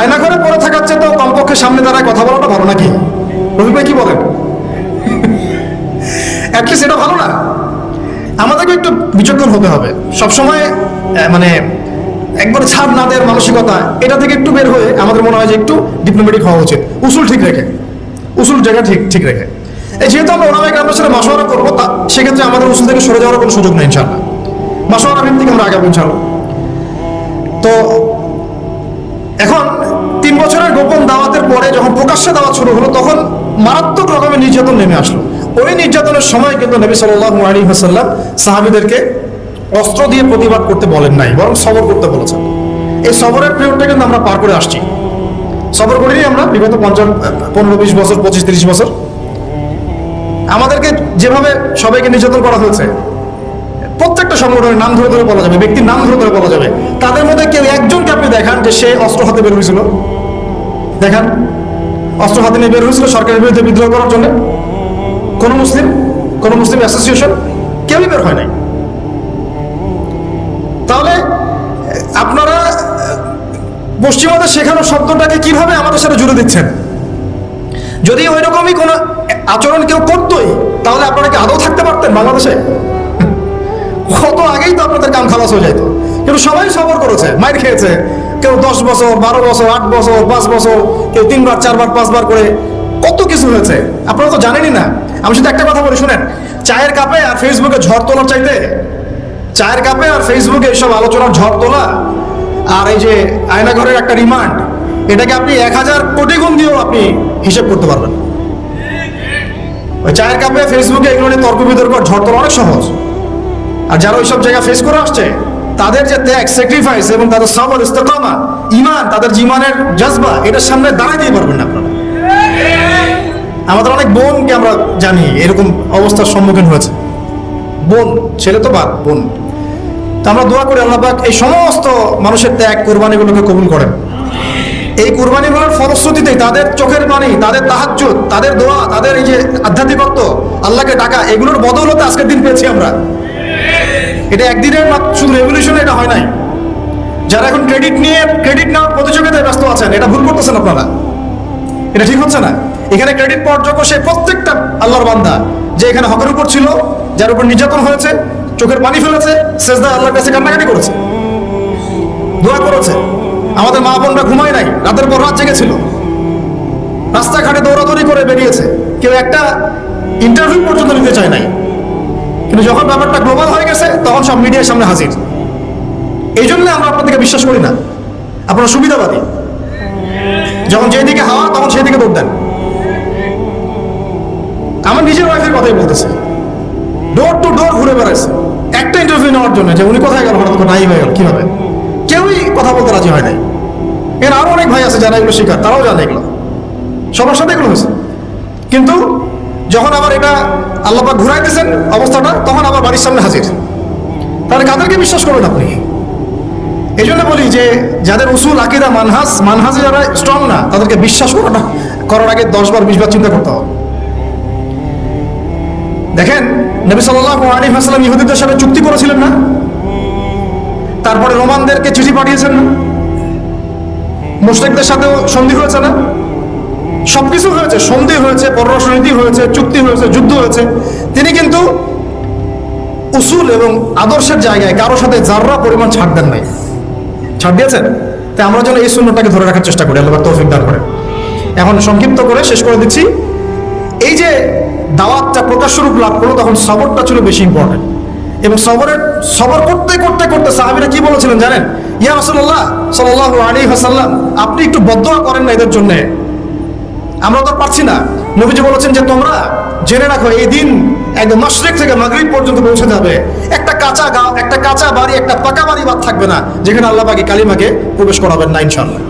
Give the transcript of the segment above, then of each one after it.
আয়না করে পড়ে থাকার চেয়ে তো কমপক্ষে সামনে দাঁড়ায় কথা বলাটা ভালো নাকি? রফিক ভাই কি বলেন? অ্যাটলিস্ট এটা ভালো না। আমাদেরকে একটু বিচক্ষণ হতে হবে। সবসময় মানে একবার ছাড় না দেওয়ার মানসিকতা, এটা থেকে একটু বের হয়ে আমাদের মনে হয় যে একটু ডিপ্লোমেটিক হওয়া উচিত। উসুল ঠিক রেখে। উসুল জায়গা ঠিক ঠিক রেখে। এই যেহেতু আমরা ওনামাইকে আপনার সাথে মাসোয়ারা করব, তা সেক্ষেত্রে আমাদের উসুল থেকে সরে যাওয়ার কোনো সুযোগ নেই ইনশাল্লাহ মাসোয়ারা ভিত্তিক আমরা আগাবো ইনশাল্লাহ তো প্রকাশ্যে দাওয়াত শুরু হলো, তখন মারাত্মক রকমের নির্যাতন নেমে আসলো। ওই নির্যাতনের সময় কিন্তু নবী সাল্লাহ হাসাল্লাম সাহাবিদেরকে অস্ত্র দিয়ে প্রতিবাদ করতে বলেন নাই, বরং সবর করতে বলেছেন। এই সবরের পিরিয়ডটা কিন্তু আমরা পার করে আসছি। সবর করিনি আমরা, বিগত পঞ্চাশ, পনেরো, বিশ বছর, পঁচিশ, তিরিশ বছর। আমাদেরকে যেভাবে সবাইকে নির্যাতন করা হয়েছে, প্রত্যেকটা সংগঠনের নাম ধরে ধরে বলা যাবে, ব্যক্তির নাম ধরে ধরে বলা যাবে। তাদের মধ্যে কেউ একজনকে আপনি দেখান যে সে অস্ত্র হাতে বের হয়েছিল। দেখান। অস্ত্র হাতে নিয়ে বের হয়েছিল সরকারের বিরুদ্ধে বিদ্রোহ করার জন্য। কোন মুসলিম কোন মুসলিম অ্যাসোসিয়েশন কেউই বের হয় নাই। তাহলে, আপনারা, পশ্চিমাদের শেখানো শব্দটাকে কীভাবে আমাদের সাথে জুড়ে দিচ্ছেন? যদি ওই রকমই কোনো আচরণ কেউ করতোই, তাহলে আপনারা কি আদৌ থাকতে পারতেন বাংলাদেশে? কত আগেই তো আপনাদের কাম খালাস হয়ে যেত কিন্তু সবাই সবর করেছে, মাইর খেয়েছে কেউ দশ বছর, বারো বছর, আট বছর, পাঁচ বছর, কেউ তিনবার, চারবার, পাঁচবার করে কত কিছু হয়েছে? আপনারা তো জানেনই না। আমি শুধু একটা কথা বলি, শুনেন। চায়ের কাপে আর ফেসবুকে ঝড় তোলার চাইতে, চায়ের কাপে আর ফেসবুকে এইসব আলোচনার ঝড় তোলা আর এই যে আয়নাঘরের একটা রিমান্ড এটাকে আপনি এক হাজার কোটি গুণ দিয়েও আপনি হিসেব করতে পারবেন। ওই চায়ের কাপে ফেসবুকে এগুলো নিয়ে তর্ক বিতর্ক ঝড় তোলা অনেক সহজ। আর যারা ওইসব জায়গা ফেস করে আসছে তাদের যে ত্যাগ স্যাক্রিফাইস এবং তাদের সবর ইস্তেকামা ইমান তাদের ইমানের জজবা, এটার সামনে দাঁড়াই দিয়ে পারবেন না আপনারা। আমাদের অনেক বোনকে আমরা জানি, এরকম অবস্থার সম্মুখীন হয়েছে। বোন, ছেলে তো বাদ বোন। তো আমরা দোয়া করি আল্লাহ পাক এই সমস্ত মানুষের ত্যাগ, কোরবানিগুলোকে কবুল করেন। এই কোরবানিগুলোর ফলশ্রুতিতে তাদের চোখের পানি, তাদের তাহাজ্জুদ, তাদের দোয়া, তাদের এই যে আধ্যাত্মিকত্ব, আল্লাহকে ডাকা, এগুলোর বদৌলতে আজকের দিন পেয়েছি আমরা। এটা একদিনের শুধু রেভলিউশন এটা হয় নাই। যারা এখন ক্রেডিট নিয়ে ক্রেডিট নেওয়ার প্রতিযোগিতায় ব্যস্ত আছেন, এটা ভুল করতেছেন আপনারা। এটা ঠিক হচ্ছে না। এখানে ক্রেডিট পাওয়ার যোগ্য সে প্রত্যেকটা আল্লাহর বান্দা, যে এখানে হকের উপর ছিল, যার উপর নির্যাতন হয়েছে, চোখের পানি ফেলেছে, সেজদা আল্লাহর কাছে কান্নাকাটি করেছে। দোয়া করেছে। আমাদের মা বোনরা ঘুমায় নাই, রাতের পর রাত জেগেছিল। রাস্তাঘাটে দৌড়াদৌড়ি করে বেরিয়েছে। কেউ একটা ইন্টারভিউ পর্যন্ত নিতে চায় নাই। কিন্তু যখন ব্যাপারটা গ্লোবাল হয়ে গেছে, তখন সব মিডিয়ার সামনে হাজির। এই জন্য আমরা আপনাদেরকে বিশ্বাস করি না। আপনারা সুবিধাবাদী। যখন যেদিকে হাওয়া, তখন সেদিকে দৌড় দেন। আমার নিজের ওয়াইফের কথাই বলতেছে। ডোর টু ডোর ঘুরে বেড়াইছে। একটা ইন্টারভিউ নেওয়ার জন্য যে উনি কোথায় গেল, হঠাৎ নাই হয়ে গেল, কীভাবে? কেউই কথা বলতে রাজি হয় নাই। এর আরও অনেক ভাই আছে যারা এগুলো শিকার, তারাও জানে এগুলো। সবার সাথে এগুলো হয়েছে। কিন্তু যখন আবার এটা আল্লাপাক ঘুরাইতেছেন অবস্থাটা, তখন আবার বাড়ির সামনে হাজির। তাহলে কাদেরকে বিশ্বাস করবেন আপনি? এই জন্য বলি যে, যাদের উসুল, আকিদা মানহাস মানহাজে যারা স্ট্রং না, তাদেরকে বিশ্বাস করাটা, করার আগে দশ বার, বিশ বার চিন্তা করতে হবে। দেখেন, নবী সাল্লাহ আলী হাসলাম ইহুদিদের সাথে চুক্তি করেছিলেন না? তারপরে রোমানদেরকে চিঠি পাঠিয়েছেন না? মুশরিকদের সাথেও সন্ধি হয়েছে না? সবকিছু হয়েছে, সন্ধি হয়েছে, পররাষ্ট্রনীতি হয়েছে, চুক্তি হয়েছে, যুদ্ধ হয়েছে। তিনি কিন্তু উসুল এবং আদর্শের জায়গায় কারোর সাথে যাররা পরিমাণ ছাড় দেন নাই। ছাড় দিয়েছেন? তাই আমরা যেন এই শূন্যটাকে ধরে রাখার চেষ্টা করি, আল্লাহ তৌফিক দান করে এখন সংক্ষিপ্ত করে শেষ করে দিচ্ছি। এই যে দাওয়াতটা প্রকাশ রূপ লাভ করল, তখন সবরটা ছিল বেশি ইম্পর্টেন্ট এবং সবরের, সবর করতে করতে করতে সাহাবিরা কি বলেছিলেন জানেন? ইয়া রাসূলুল্লাহ সাল্লাল্লাহু আলাইহি ওয়াসাল্লাম, আপনি একটু বদদোয়া করেন না এদের জন্য? আমরা তো পারছি না। নবীজি বলেছেন যে তোমরা জেনে রাখো, এই দিন একদম মাসরিক থেকে মাগরিব পর্যন্ত পৌঁছে যাবে একটা কাঁচা গাঁও একটা কাঁচা বাড়ি, একটা পাকা বাড়ি বাদ থাকবে না, যেখানে আল্লাহ পাকে কালিমাকে প্রবেশ করাবেন না, ইনশাআল্লাহ।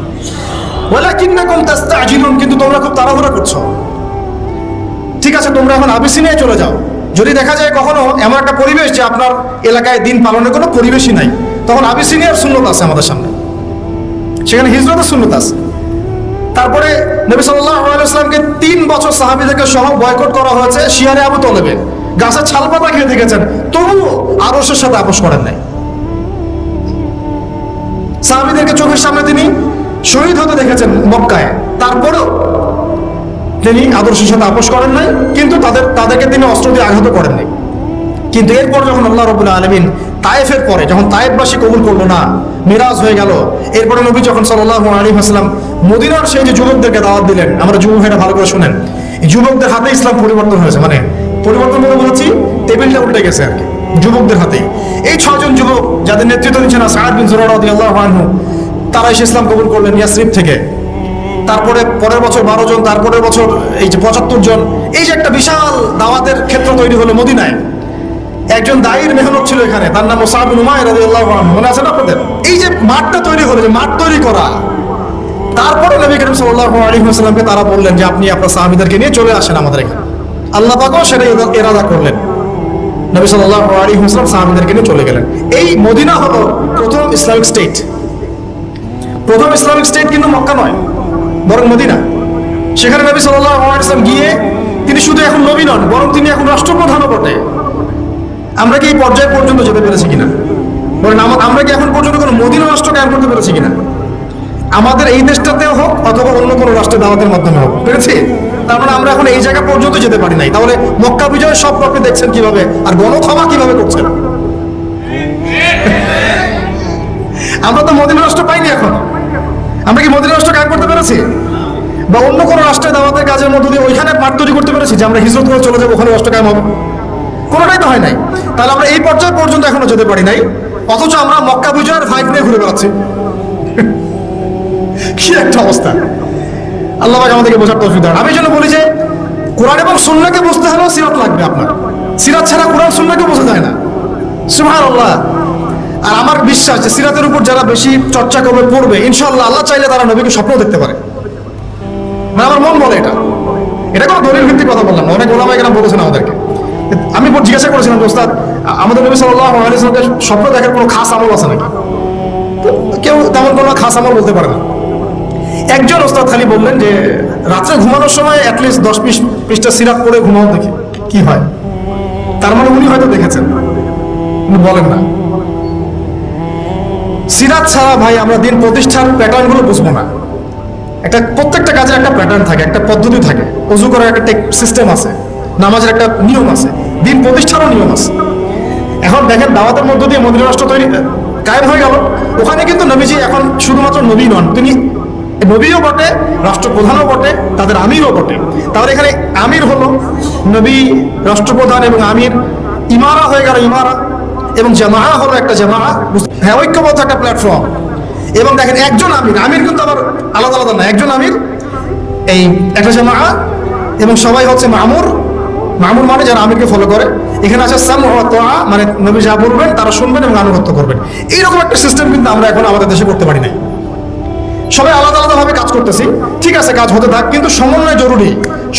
ওয়ালা কিন্নাকুম তাস্তাজিলুন, কিন্তু তোমরা খুব তাড়াহুড়া করছ। ঠিক আছে, তোমরা এখন আবিসিনিয়ায় চলে যাও। যদি দেখা যায় কখনো এমন একটা পরিবেশ যে আপনার এলাকায় দিন পালনের কোনো পরিবেশই নাই, তখন আবিসিনিয়ার শূন্যতা আছে আমাদের সামনে। সেখানে হিজরতের শূন্যতা আছে। তারপরে নবী সাল্লামকে তিন বছর সাহাবিদেরকে সহ বয়কট করা হয়েছে শিয়ারে আবু তলেবে গাছের ছাল পাতা খেয়ে দেখেছেন, তবুও আরসের সাথে আপোষ করেন নাই। সাহাবিদেরকে চোখের সামনে তিনি শহীদ হতে দেখেছেন মক্কায়। তারপরেও তিনি আদর্শের সাথে আপোষ করেন নাই, কিন্তু তাদের, তাদেরকে তিনি অস্ত্র দিয়ে আঘাত করেন নাই কিন্তু এরপর যখন আল্লাহ রবুল্লা আলমিন তায়েফের পরে, যখন তায়েফবাসী কবুল করল না, মিরাজ হয়ে গেল। এরপরে নবী যখন সাল্লাহ আলী হাসলাম মদিনার সেই যে যুবকদেরকে দাওয়াত দিলেন, আমরা যুবক ভাইরা ভালো করে শুনেন যুবকদের হাতে ইসলাম পরিবর্তন হয়েছে মানে পরিবর্তন বলে বলেছি, টেবিলটা উল্টে গেছে আর কি, যুবকদের হাতেই এই ছজন যুবক যাদের নেতৃত্ব দিচ্ছেন সাহাদ বিন আনহু, তারা এসে ইসলাম কবুল করলেন ইয়াসরিফ থেকে। তারপরে পরের বছর বারো জন, তারপরের বছর এই যে পঁচাত্তর জন, এই যে একটা বিশাল দাওয়াতের ক্ষেত্র তৈরি হলো মদিনায়। একজন দায়ীর মেহনত ছিল এখানে, তার নাম ওসাবিন উমায় রাদিয়াল্লাহু আনহু। মনে আছে না আপনাদের? এই যে মাঠটা তৈরি যে মাঠ তৈরি করা, তারপরে নবী করিম সাল্লাল্লাহু আলাইহি ওয়াসাল্লামকে তারা বললেন যে, আপনি আপনার সাহাবীদেরকে নিয়ে চলে আসেন আমাদের এখানে। আল্লাহ পাকও সেটা ইরাদা করলেন। নবী সাল্লাল্লাহু আলাইহি ওয়াসাল্লাম সাহাবীদেরকে নিয়ে চলে গেলেন। এই মদিনা হলো প্রথম ইসলামিক স্টেট। প্রথম ইসলামিক স্টেট কিন্তু মক্কা নয়, বরং মদিনা। সেখানে নবী সাল্লাল্লাহু আলাইহি ওয়াসাল্লাম গিয়ে তিনি শুধু এখন নবী নন, বরং তিনি এখন রাষ্ট্রপ্রধানও বটে আমরা কি এই পর্যায় পর্যন্ত যেতে পেরেছি কিনা? বলেন আমরা কি এখন পর্যন্ত কোনো মদিনা রাষ্ট্র কায়েম করতে পেরেছি কিনা? আমাদের এই দেশটাতেও হোক অথবা অন্য কোনো রাষ্ট্রের দাওয়াতের মাধ্যমে হোক। পেরেছি? তার মানে আমরা এখন এই জায়গা পর্যন্ত যেতে পারি নাই। তাহলে মক্কা বিজয়ের সব আপনি দেখছেন কীভাবে? আর গণক্ষমা কীভাবে করছেন? আমরা তো মদিনা রাষ্ট্র পাইনি এখন। আমরা কি মদিনা রাষ্ট্র কায়েম করতে পেরেছি? বা অন্য কোনো রাষ্ট্রের দাওয়াতের কাজের মধ্য দিয়ে ওইখানে মাঠ তৈরি করতে পেরেছি যে আমরা হিজরত করে চলে যাব, ওখানে রাষ্ট্র কায়েম হবে? কোনোটাই তো হয় নাই। তাহলে আমরা এই পর্যায়ে পর্যন্ত এখনও যেতে পারি নাই। অথচ আমরা মক্কা বিজয়ের ভাইব নিয়ে ঘুরে বেড়াচ্ছি। কি একটা অবস্থা। আল্লাহ আমাদেরকে বোঝার তৌফিক দেন। আমি জন্য বলি যে, কোরআন এবং সুন্নাহকে বুঝতে হলেও সিরাত লাগবে আপনার। সিরাত ছাড়া কোরআন সুন্নাহকে বোঝা যায় না। সুহার আল্লাহ আর আমার বিশ্বাস যে সিরাতের উপর যারা বেশি চর্চা করবে, পড়বে ইনশাল্লাহ আল্লাহ চাইলে তারা নবীকে স্বপ্ন দেখতে পারে। মানে আমার মন বলে এটা। এটা কোনো দলিল ভিত্তিক কথা বললাম অনেক ওলামা এখানে বলেছেন আমাদেরকে। আমি জিজ্ঞাসা করেছিলাম ওস্তাদ, আমাদের নবী আলাইহি ওয়াসাল্লামের স্বপ্ন দেখার কোনো খাস আমল আছে নাকি? কেউ তেমন কোনো খাস আমল বলতে পারে না। একজন ওস্তাদ খালি বললেন যে, রাত্রে ঘুমানোর সময় অ্যাটলিস্ট দশ পিস পৃষ্ঠা সিরাপ করে ঘুমাও দেখি, কি হয়। তার মানে উনি হয়তো দেখেছেন। উনি বলেন না। সিরাত ছাড়া ভাই আমরা দিন প্রতিষ্ঠার প্যাটার্নগুলো বুঝব না। একটা প্রত্যেকটা কাজের একটা প্যাটার্ন থাকে, একটা পদ্ধতি থাকে। অজু করার একটা সিস্টেম আছে। নামাজের একটা নিয়ম আছে, দিন প্রতিষ্ঠারও নিয়ম আছে। এখন দেখেন দাওয়াতের মধ্য দিয়ে মদিনা রাষ্ট্র তৈরি কায়েম হয়ে গেল। ওখানে কিন্তু নবীজি এখন শুধুমাত্র নবী নন, তিনি নবীও বটে, রাষ্ট্রপ্রধানও বটে, তাদের আমিরও বটে। তাহলে এখানে আমির হলো নবী, রাষ্ট্রপ্রধান এবং আমির। ইমারা হয়ে গেল ইমারা এবং জামা হলো একটা জামা হ্যাঁ ঐক্যবদ্ধ একটা প্ল্যাটফর্ম এবং দেখেন একজন আমির আমির কিন্তু আবার আলাদা আলাদা না, একজন আমির, এই একটা জামা এবং সবাই হচ্ছে মামুর। মামুর মানে যারা আমিরকে ফলো করে, এখানে আছে সাম মানে নবী যা বলবেন তারা শুনবেন এবং আনুগত্য করবেন। এইরকম একটা সিস্টেম কিন্তু আমরা এখন আমাদের দেশে করতে পারি নাই। সবাই আলাদা আলাদাভাবে কাজ করতেছি। ঠিক আছে, কাজ হতে থাক, কিন্তু সমন্বয় জরুরি।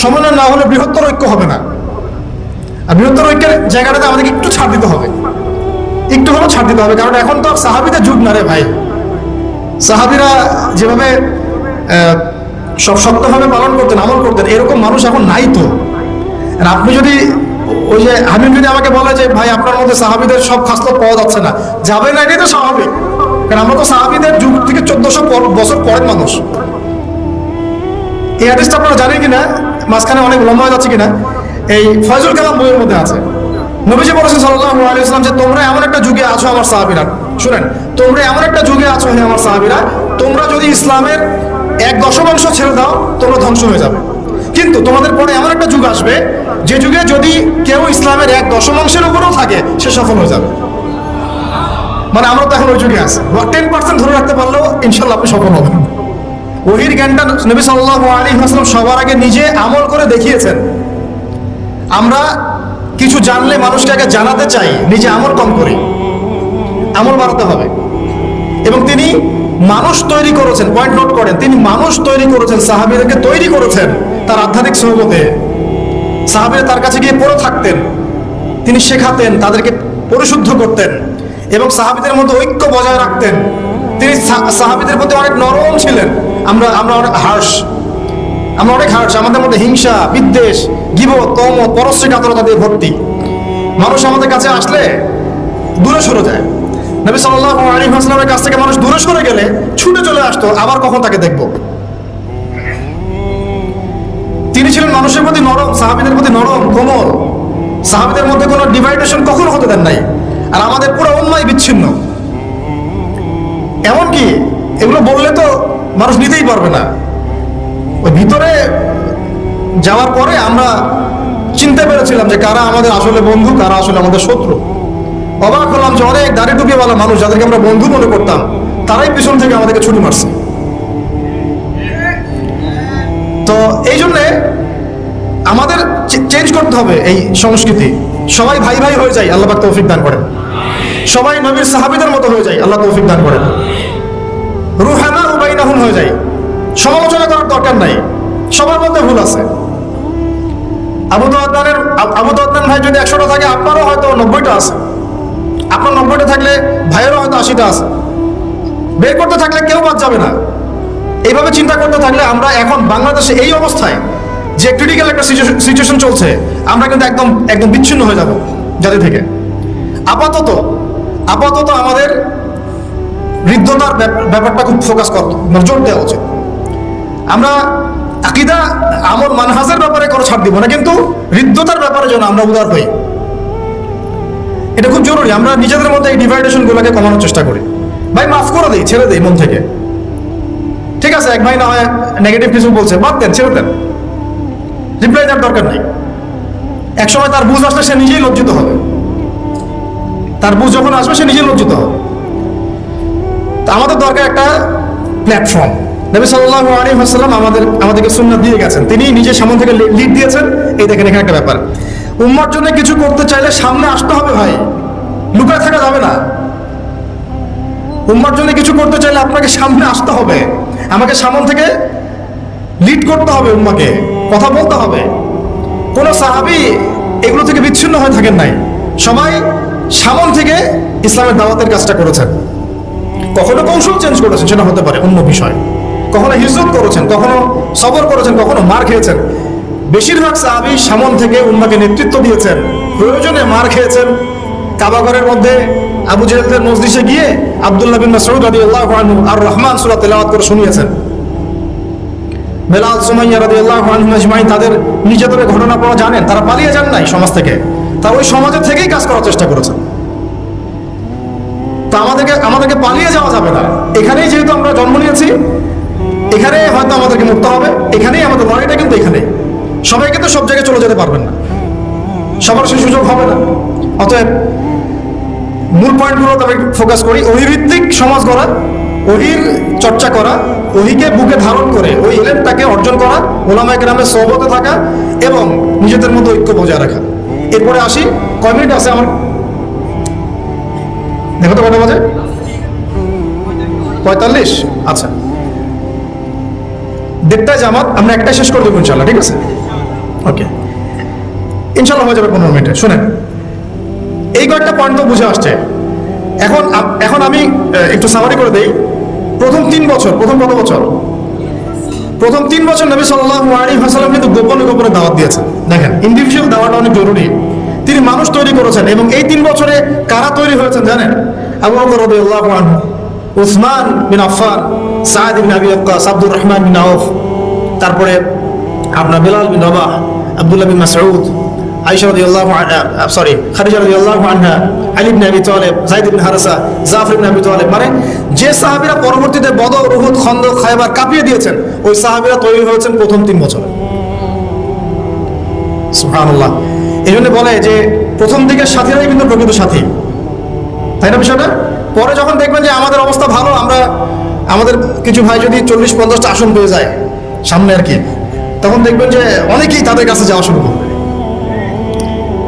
সমন্বয় না হলে বৃহত্তর ঐক্য হবে না। আর বৃহত্তর ঐক্যের জায়গাটাতে আমাদেরকে একটু ছাড় দিতে হবে। একটু হলেও ছাড় দিতে হবে, কারণ এখন তো সাহাবিদের যুগ না রে ভাই। সাহাবিরা যেভাবে সব শক্তভাবে পালন করতেন, আমল করতেন, এরকম মানুষ এখন নাই তো। আপনি যদি ওই যে হামিম যদি আমাকে বলে যে, ভাই, আপনার মধ্যে সাহাবিদের সব খাসলত পাওয়া যাচ্ছে না। যাবে না, এটাই তো স্বাভাবিক। কারণ আমরা তো সাহাবিদের যুগ থেকে চোদ্দশো বছর পরের মানুষ। এই হাদিসটা আপনারা জানেন কিনা? মাঝখানে অনেক লম্বা হয়ে যাচ্ছে কিনা? এই ফয়জুল কালাম বইয়ের মধ্যে আছে। নবীজি বলেছেন সাল্লাল্লাহু আলাইহি ওয়াসাল্লাম যে, তোমরা এমন একটা যুগে আছো আমার সাহাবীরা। শুনেন, তোমরা এমন একটা যুগে আছো হে আমার সাহাবীরা, তোমরা যদি ইসলামের এক দশমাংশ ছেড়ে দাও, তোমরা ধ্বংস হয়ে যাবে। কিন্তু তোমাদের পরে এমন একটা যুগ আসবে যে যুগে যদি কেউ ইসলামের এক দশমাংশের উপরেও থাকে, সে সফল হয়ে যাবে। মানে আমরা তো এখন ওই যুগে আছি। টেন পার্সেন্ট ধরে রাখতে পারলেও ইনশাল্লাহ আপনি সফল হবেন। ওহির জ্ঞানটা নবী সাল্লাল্লাহু আলাইহি ওয়াসাল্লাম সবার আগে নিজে আমল করে দেখিয়েছেন। আমরা কিছু জানলে মানুষকে আগে জানাতে চাই, নিজে আমল কম করি। আমল বাড়াতে হবে। এবং তিনি মানুষ তৈরি করেছেন পয়েন্ট নোট করেন, তিনি মানুষ তৈরি করেছেন, সাহাবীদেরকে তৈরি করেছেন তার আধ্যাত্মিক সহমতে সাহাবীরা তার কাছে গিয়ে পড়ে থাকতেন। তিনি শেখাতেন, তাদেরকে পরিশুদ্ধ করতেন এবং সাহাবীদের মধ্যে ঐক্য বজায় রাখতেন। তিনি সাহাবীদের প্রতি অনেক নরম ছিলেন। আমরা আমরা অনেক হার্শ, আমরা অনেক হার্স আমাদের মধ্যে হিংসা, বিদ্বেষ গিব তম পরশ্রী কাতরতা দিয়ে ভর্তি। মানুষ আমাদের কাছে আসলে দূরে সরে যায়। নবী সাল্লাহ আলী আসলামের কাছ থেকে মানুষ দূরে সরে গেলে ছুটে চলে আসতো, আবার কখন তাকে দেখব? তিনি ছিলেন মানুষের প্রতি নরম, সাহাবিদের প্রতি নরম, কোমল। সাহাবিদের মধ্যে কোনো ডিভাইডেশন কখনো হতে দেন নাই। আর আমাদের পুরো অন্যায় বিচ্ছিন্ন। এমনকি এগুলো বললে তো মানুষ নিতেই পারবে না। ওই ভিতরে যাওয়ার পরে আমরা চিনতে পেরেছিলাম যে কারা আমাদের আসলে বন্ধু, কারা আসলে আমাদের শত্রু। অবাক হলাম যে অনেক দাড়ি টুপিওয়ালা মানুষ যাদেরকে আমরা বন্ধু মনে করতাম, তারাই পিছন থেকে আমাদেরকে ছুটি মারছে। তো এই জন্যে আমাদের চেঞ্জ করতে হবে এই সংস্কৃতি। সবাই ভাই ভাই হয়ে যায়, আল্লাহ তৌফিক দান করেন। সবাই নবীর সাহাবিদের মতো হয়ে যায়, আল্লাহ তৌফিক দান করেন। রুহানা উবাইনাহুন হয়ে যায়। সমালোচনা করার দরকার নাই। সবার মধ্যে ভুল আছে। আবু দানের আবু দান ভাই যদি একশোটা থাকে, আপনারও হয়তো নব্বইটা আছে। আপনার নব্বইটা থাকলে ভাইয়েরও হয়তো আশিটা আছে। বের করতে থাকলে কেউ বাদ যাবে না। এইভাবে চিন্তা করতে থাকলে আমরা এখন বাংলাদেশে এই অবস্থায় যে ক্রিটিক্যাল একটা সিচুয়েশন চলছে, আমরা কিন্তু একদম একদম বিচ্ছিন্ন হয়ে যাব জাতি থেকে। আপাতত আপাতত আমাদের ব্যাপ- ব্যাপারটা খুব ফোকাস করতে মানে জোর দেওয়া উচিত। আমরা আকিদা, আমল মানহাজের ব্যাপারে কোনো ছাড় দিব না, কিন্তু হৃদ্যতার ব্যাপারে যেন আমরা উদার হই। এটা খুব জরুরি, আমরা নিজেদের মধ্যে এই ডিভাইডেশন গুলোকে কমানোর চেষ্টা করি। ভাই, মাফ করে দিই, ছেড়ে দিই মন থেকে। ঠিক আছে, এক ভাই না হয় নেগেটিভ কিছু বলছে, বাদ দেন, ছেড়ে দেন। রিপ্লাই দেওয়ার দরকার নেই। এক সময় তার বুঝ আসলে সে নিজেই লজ্জিত হবে। তার বুঝ যখন আসবে, সে নিজেই লজ্জিত হবে। তা আমাদের দরকার একটা প্ল্যাটফর্ম নবী সাল্লাল্লাহু আলাইহি ওয়াসাল্লাম আমাদের আমাদেরকে সুন্নাহ দিয়ে গেছেন। তিনি নিজে সামনে থেকে লিড দিয়েছেন। এই দেখেন এখানে একটা ব্যাপার। উম্মার জন্য কিছু করতে চাইলে সামনে আসতে হবে ভাই। লুকায় থাকা যাবে না। উম্মার জন্য কিছু করতে চাইলে আপনাকে সামনে আসতে হবে। আমাকে সামন থেকে লিড করতে হবে উম্মাকে, কথা বলতে হবে। কোন সাহাবি এগুলো থেকে বিচ্ছিন্ন হয়ে থাকেন নাই। সবাই সামন থেকে ইসলামের দাওয়াতের কাজটা করেছেন। কখনো কৌশল চেঞ্জ করেছেন, সেটা হতে পারে অন্য বিষয়। কখনো হিজরত করেছেন, কখনো সবর করেছেন, কখনো মার খেয়েছেন। বেশিরভাগ সাহাবি সামন থেকে উম্মাকে নেতৃত্ব দিয়েছেন। প্রয়োজনে মার খেয়েছেন। কাবাঘরের মধ্যে আবু জেহেলদের মসজিদে গিয়ে আব্দুল্লাহ বিন মাসউদ রাদিয়াল্লাহু আনহু আর রহমান সূরা তেলাওয়াত করে শুনিয়েছেন। বেলাল, সুমাইয়া রাদিয়াল্লাহু আনহু আজমাইন তাদের নিজেদের ঘটনা পড়া জানেন, তারা পালিয়ে যান নাই সমাজ থেকে। তারা ওই সমাজের থেকেই কাজ করার চেষ্টা করেছেন। তা আমাদেরকে আমাদেরকে পালিয়ে যাওয়া যাবে না। এখানেই যেহেতু আমরা জন্ম নিয়েছি, এখানে হয়তো আমাদেরকে মুক্ত হবে, এখানেই আমাদের লড়াইটা কিন্তু এখানেই সবাইকে তো সব জায়গায় চলে যেতে পারবেন না। সবার সেই সুযোগ হবে না। অতএব মূল পয়েন্টগুলো তবে ফোকাস করি। অহিভিত্তিক সমাজ গড়া ওহির চর্চা করা ওহিকে বুকে ধারণ করে, ওই এলেনটাকে অর্জন করা ওলামা গ্রামে সহবতে থাকা এবং নিজেদের মধ্যে ঐক্য বজায় রাখা। এরপরে আসি কয় মিনিট আছে আমার? দেখো তো কটা বাজে? পঁয়তাল্লিশ? আচ্ছা। দেড়টায় জামাত, আমরা একটাই শেষ করে দেবো ইনশাল্লাহ ঠিক আছে? ওকে। ইনশাল্লাহ হয়ে যাবে পনেরো মিনিটে। শোনেন এই কয়েকটা পয়েন্ট বুঝে আসছে। এখন এখন আমি একটু সামারি করে দেই। প্রথম তিন বছর, প্রথম কত বছর? প্রথম তিন বছর নবী সাল্লাল্লাহু আলাইহি ওয়াসাল্লাম কিন্তু গোপনে গোপনে দাওয়াত দিয়েছেন। দেখেন ইন্ডিভিজুয়াল দাওয়াটা অনেক জরুরি। তিনি মানুষ তৈরি করেছেন এবং এই তিন বছরে কারা তৈরি হয়েছেন জানেন? আবু বকর রাদিয়াল্লাহু আনহু, উসমান বিন আফফান সাদ বিন আবি ওয়াক্কাস, আব্দুর রহমান বিন আউফ, তারপরে আপনার বিলাল বিন রবাহ, আব্দুল্লাহ বিন মাসউদ আয়েশা রাদিয়াল্লাহু আনহা সরি খাদিজা রাদিয়াল্লাহু আনহা, আলী ইবনে আবি যায়েদ ইবনে হারেসা, জাফর ইবনে আবি মানে যে সাহাবীরা পরবর্তীতে বদর, উহুদ, খন্দক, খায়বার কাঁপিয়ে দিয়েছেন, ওই সাহাবীরা তৈরি হয়েছেন প্রথম তিন বছরে। সুবহানাল্লাহ। জন্য বলে যে প্রথম দিকের সাথীরাই কিন্তু প্রকৃত সাথী। তাই না বিষয়টা? পরে যখন দেখবেন যে আমাদের অবস্থা ভালো, আমরা, আমাদের কিছু ভাই যদি চল্লিশ পঞ্চাশটা আসন পেয়ে যায়, সামনে আর কি, তখন দেখবেন যে অনেকেই তাদের কাছে যাওয়া শুরু করবে।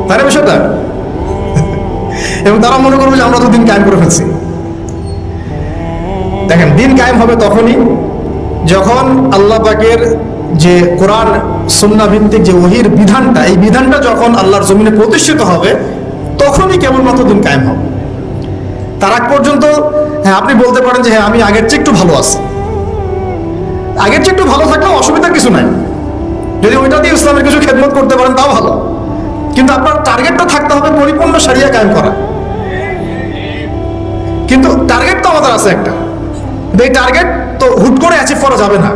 না বিষয়টা এবং তারা মনে করবে যে আমরা তো দিন কায়েম করে ফেলছি। দেখেন, দিন কায়েম হবে তখনই যখন আল্লাহ পাকের যে কোরআন সুন্না ভিত্তিক যে ওহির বিধানটা, এই বিধানটা যখন আল্লাহর জমিনে প্রতিষ্ঠিত হবে, তখনই কেবলমাত্র দিন কায়েম হবে। তার আগ পর্যন্ত হ্যাঁ আপনি বলতে পারেন যে হ্যাঁ আমি আগের চেয়ে একটু ভালো আছি। আগের চেয়ে একটু ভালো থাকলেও অসুবিধা কিছু নাই। যদি ওইটা দিয়ে ইসলামের কিছু খেদমত করতে পারেন, তাও ভালো। কিন্তু আপনার টার্গেটটা থাকতে হবে পরিপূর্ণ সারিয়া কায়েম করা। কিন্তু টার্গেট তো আমাদের আছে একটা। এই টার্গেট তো হুট করে অ্যাচিভ করা যাবে না।